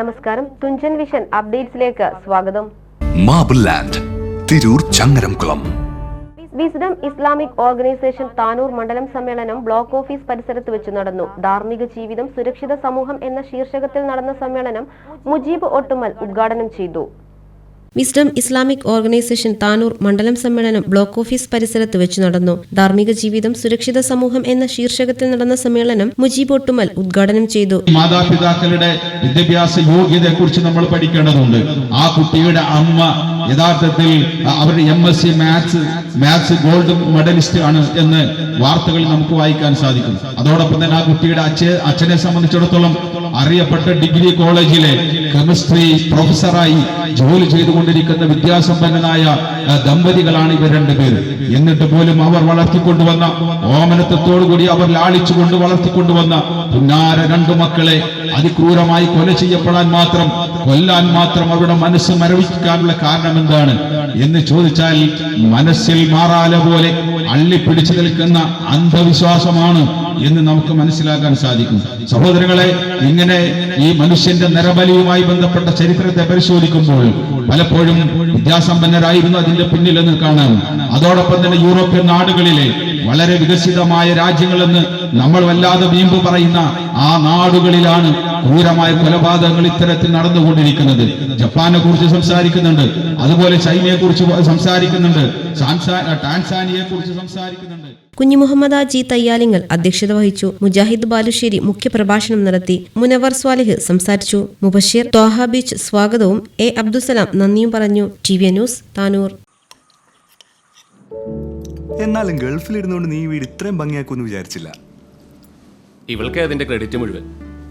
നമസ്കാരം. തുഞ്ചൻ വിഷൻ അപ്ഡേറ്റ്സിലേക്ക് സ്വാഗതം. Marble land Tirur Changaramkulam. Wisdom Islamic organisation Tanur മണ്ഡലം സമ്മേളനം ബ്ലോക്ക് ഓഫീസ് പരിസരത്ത് വെച്ച് നടന്നു. ധാർമ്മിക ജീവിതം സുരക്ഷിത സമൂഹം എന്ന ശീർഷകത്തിൽ നടന്ന സമ്മേളനം മുജീബ് ഒട്ടുമൽ ഉദ്ഘാടനം ചെയ്തു. വിസ്ഡം ഇസ്ലാമിക് ഓർഗനൈസേഷൻ താനൂർ മണ്ഡലം സമ്മേളനം ബ്ലോക്ക് ഓഫീസ് പരിസരത്ത് വെച്ച് നടന്നു. ധാർമ്മിക ജീവിതം സുരക്ഷിത സമൂഹം എന്ന ശീർഷകത്തിൽ നടന്ന സമ്മേളനം മുജീബ് ഒട്ടുമൽ ഉദ്ഘാടനം ചെയ്തു. മാതാപിതാക്കളുടെ വിദ്യാഭ്യാസ യോഗ്യതയെക്കുറിച്ച് നമ്മൾ പഠിക്കേണ്ടതുണ്ട്. ആ കുട്ടിയുടെ അമ്മ യഥാർത്ഥത്തിൽ അവരുടെ M S C maths maths gold medallist ആണ് എന്ന് വാർത്തകൾ നമുക്ക് വായിക്കാൻ സാധിക്കും. അതോടൊപ്പം തന്നെ ആ കുട്ടിയുടെ അച്ഛ അച്ഛനെ സംബന്ധിച്ചിടത്തോളം അറിയപ്പെട്ട ഡിഗ്രി കോളേജിലെ കെമിസ്ട്രി പ്രൊഫസറായി ജോലി ചെയ്തുകൊണ്ടിരിക്കുന്ന വിദ്യാസമ്പന്നനായ ദമ്പതികളാണ് ഇവർ രണ്ടുപേര് എന്നിട്ട് പോലും അവർ വളർത്തിക്കൊണ്ടുവന്ന ഓമനത്വത്തോടുകൂടി അവർ ലാളിച്ചുകൊണ്ട് വളർത്തിക്കൊണ്ടുവന്ന പുന്നാര രണ്ടു മക്കളെ അതിക്രൂരമായി കൊല ചെയ്യപ്പെടാൻ മാത്രം കൊല്ലാൻ മാത്രം അവരുടെ മനസ്സ് മരവിക്കാനുള്ള കാരണം എന്താണ്? എന്ന് ചോദിച്ചാൽ മനസ്സിൽ മാറാല പോലെ അള്ളിപ്പിടിച്ചു നിൽക്കുന്ന അന്ധവിശ്വാസമാണ് എന്ന് നമുക്ക് മനസ്സിലാക്കാൻ സാധിക്കും. സഹോദരങ്ങളെ ഇങ്ങനെ ഈ മനുഷ്യന്റെ നരബലിയുമായി ബന്ധപ്പെട്ട ചരിത്രത്തെ പരിശോധിക്കുമ്പോൾ പലപ്പോഴും വിദ്യാസമ്പന്നരായിരുന്നു അതിന്റെ പിന്നിലെന്ന് കാണാം. അതോടൊപ്പം തന്നെ യൂറോപ്യൻ നാടുകളിലെ വളരെ വികസിതമായ രാജ്യങ്ങളെന്ന് നമ്മൾ വല്ലാതെ വീമ്പ് പറയുന്ന ആ നാടുകളിലാണ് ക്രൂരമായ കൊലപാതകങ്ങൾ ഇത്തരത്തിൽ നടന്നുകൊണ്ടിരിക്കുന്നത്. ജപ്പാനെ കുറിച്ച് സംസാരിക്കുന്നുണ്ട്. അതുപോലെ ചൈനയെ കുറിച്ച് സംസാരിക്കുന്നുണ്ട്. ടാൻസാനിയെ ടാൻസാനിയയെ കുറിച്ച് സംസാരിക്കുന്നുണ്ട്. കുഞ്ഞു മുഹമ്മദ് ആജി തയ്യാലിങ്ങൽ അധ്യക്ഷത വഹിച്ചു. മുജാഹിദ് ബാലുശ്ശേരി മുഖ്യപ്രഭാഷണം നടത്തി. മുനവർ സ്വാലിഹ് സംസാരിച്ചു. മുബഷീർ ത്വാഹ ബീച്ച് സ്വാഗതവും എ അബ്ദുസലാം നന്ദിയും പറഞ്ഞു. T V news Tanur. എന്നാലും ഗൾഫിലിരുന്നുകൊണ്ട് നീ വീട് ഇത്രയും ഭംഗിയാക്കുമെന്ന് വിചാരിച്ചില്ല. ഇവൾക്ക് അതിന്റെ ക്രെഡിറ്റ് മുഴുവൻ.